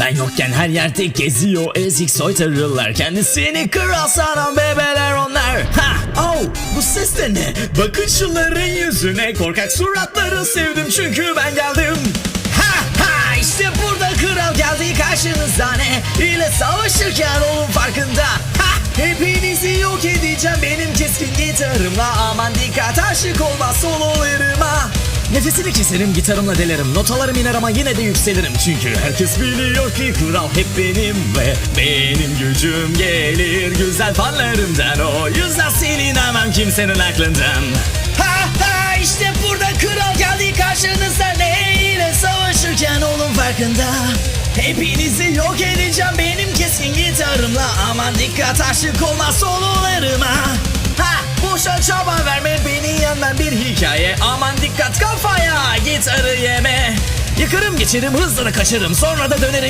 Ben yokken her yerde geziyor ezik soytarılar Kendisini kral sanan bebeler onlar. Ha oh bu ses de ne? Bakın şunların yüzüne. Korkak suratları sevdim çünkü ben geldim. Ha ha işte burada kral geldi karşınıza ne? İle savaşırken olun farkında. Ha hepinizi yok edeceğim benim keskin gitarımla. Aman dikkat aşık olma sololarıma Nefesini keserim gitarımla delerim. Notalarım iner ama yine de yükselirim. Çünkü herkes biliyor ki kral hep benim Ve benim gücüm gelir güzel fanlarımdan. O yüzden silinemem kimsenin aklından. Ha ha işte burada kral geldi karşınızda Ne ile savaşırken olun farkında. Hepinizi yok edeceğim benim keskin gitarımla. Aman dikkat aşık olma sololarıma Aman dikkat. Kafaya gitarı yeme. Yıkarım geçerim hızla kaçarım. Sonra da dönerim